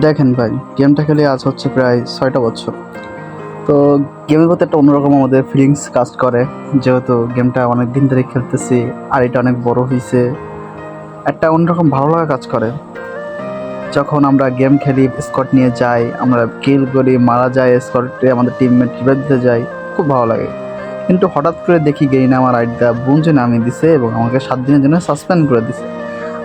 দেখেন ভাই গেমটা খেলে আজ হচ্ছে প্রায় ছয়টা বছর। তো গেমের প্রতি একটা অন্যরকম আমাদের ফিলিংস কাজ করে, যেহেতু গেমটা অনেক দিন ধরে খেলতেছি, আর এটা অনেক বড় হয়েছে একটা অন্যরকম ভালো লাগা কাজ করে। যখন আমরা গেম খেলি স্কট নিয়ে যাই, আমরা কিল করি, মারা যায় স্কটে আমাদের টিমমেট রিভাইভ দিতে যাই, খুব ভালো লাগে। কিন্তু হঠাৎ করে দেখি গেইন আমার আইডিটা বুঞ্জে নামিয়ে দিছে এবং আমাকে সাত দিনের জন্য সাসপেন্ড করে দিছে।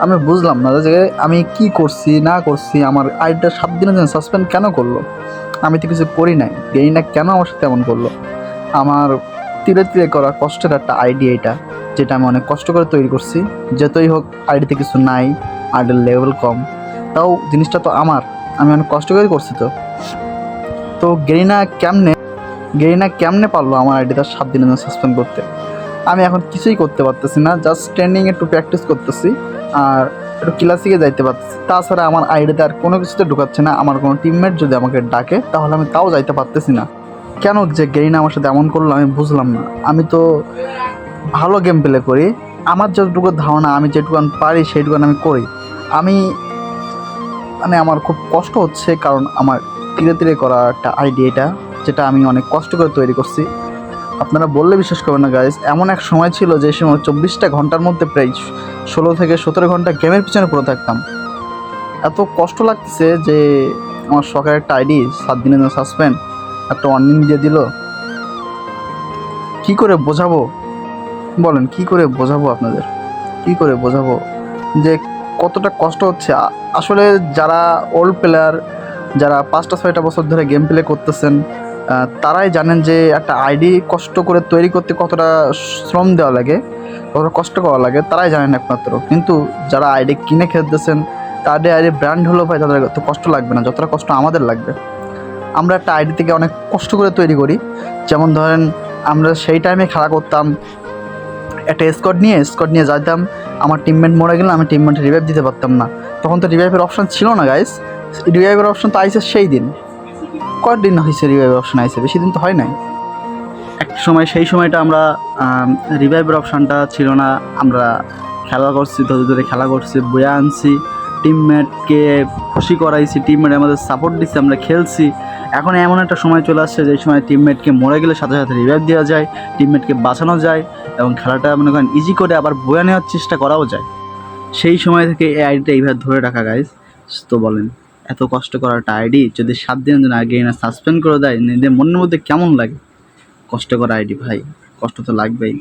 আমি বুঝলাম না যে আমি কি করছি, না করছি, আমার আইডিটা সাত দিনের জন্য সাসপেন্ড কেন করল? আমি তো কিছু করি নাই গেইনা কেন আমার সাথে এমন করল? আমার তীরে তীরে করা কষ্টের একটা আইডি এটা, যেটা আমি অনেক কষ্ট করে তৈরি করছি। যতই হোক, আইডিতে কিছু নাই, আইডির লেভেল কম। তাও জিনিসটা তো আমার, আমি অনেক কষ্ট করে করছি তো। তো গেরিনা কেমনে গেরিনা কেমনে পারল আমার আইডিটা সাত দিনের জন্য সাসপেন্ড করতে? আমি এখন কিছুই করতে পারতেছি না জাস্ট ট্রেনিং একটু প্র্যাকটিস করতেছি, আর একটু ক্লাসিকে যাইতে পারতেছি। তাছাড়া আমার আইডিতে আর কোনো কিছুতে ঢুকাচ্ছে না, আমার কোনো টিমমেট যদি আমাকে ডাকে, তাহলে আমি তাও যাইতে পারতেছি না। কেন যে গেরিনা আমার সাথে এমন করল আমি বুঝলাম না। আমি তো ভালো গেম প্লে করি, আমার যতটুকু ধারণা, আমি যেটুকুন পারি সেইটুকুন আমি করি। আমি মানে আমার খুব কষ্ট হচ্ছে, কারণ আমার ধীরে ধীরে করা একটা আইডিয়া এটা, যেটা আমি অনেক কষ্ট করে তৈরি করছি। আপনারা বললে বিশ্বাস করবেন না গাইজ এমন এক সময় ছিল যে সময় চব্বিশটা ঘণ্টার মধ্যে প্রায় ষোলো থেকে সতেরো ঘণ্টা গেমের পিছনে পড়ে থাকতাম। এত কষ্ট লাগতেছে যে আমার শখের একটা আইডি সাত দিনের জন্য সাসপেন্ড একটা ওয়ার্নিং দিয়ে দিল। কি করে বোঝাবো? বলেন, কি করে বোঝাবো আপনাদের? কি করে বোঝাবো? যে কতটা কষ্ট হচ্ছে। আসলে যারা ওল্ড প্লেয়ার যারা পাঁচটা, ছয়টা বছর ধরে গেম প্লে করতেছেন তারাই জানেন যে একটা আইডি কষ্ট করে তৈরি করতে কতটা শ্রম দেওয়া লাগে, কতটা কষ্ট করা লাগে, তারাই জানেন একমাত্র। কিন্তু যারা আইডি কিনে খেলতেছেন, তাদের আইডি ব্র্যান্ড হলো ভাই তাদের তো কষ্ট লাগবে না, যতটা কষ্ট আমাদের লাগবে। আমরা একটা আইডি থেকে অনেক কষ্ট করে তৈরি করি। যেমন ধরেন, আমরা সেই টাইমে খেলা করতাম, একটা স্কট নিয়ে স্কট নিয়ে যাইতাম, আমার টিমমেট মরে গেলে আমি টিমমেট রিভাইভ দিতে পারতাম না। তখন তো রিভাইভের অপশান ছিল না গাইস রিভাইভের অপশন তো আইসে সেই দিন। কয়দিন হয়েছে রিভাইভের অপশন আইসে বেশি দিন তো হয় নাই। একটা সময়, সেই সময়টা আমরা রিভাইভের অপশানটা ছিল না। আমরা খেলা করছি, ধরে ধরে খেলা করছি বয়ে আনছি টিমমেটকে খুশি করাইছি টিমমেট আমাদের সাপোর্ট দিচ্ছে আমরা খেলছি। এখন এমন একটা সময় চলে আসছে, যে সময় টিমমেটকে মরে গেলে সাথে সাথে রিভাইভ দেওয়া যায় টিমমেটকে বাঁচানো যায়, এবং খেলাটা মনে করেন ইজি করে আবার বয়ে নেওয়ার চেষ্টা করাও যায়। সেই সময় থেকে এই আইডিটা এইভাবে ধরে রাখা গাইজ তো বলেন। এত কষ্ট করাটা আইডি যদি সাত দিনের জন্য আগে না সাসপেন্ড করে দেয় নিজের মনের মধ্যে কেমন লাগে? কষ্ট করা আইডি ভাই, কষ্ট তো লাগবেই।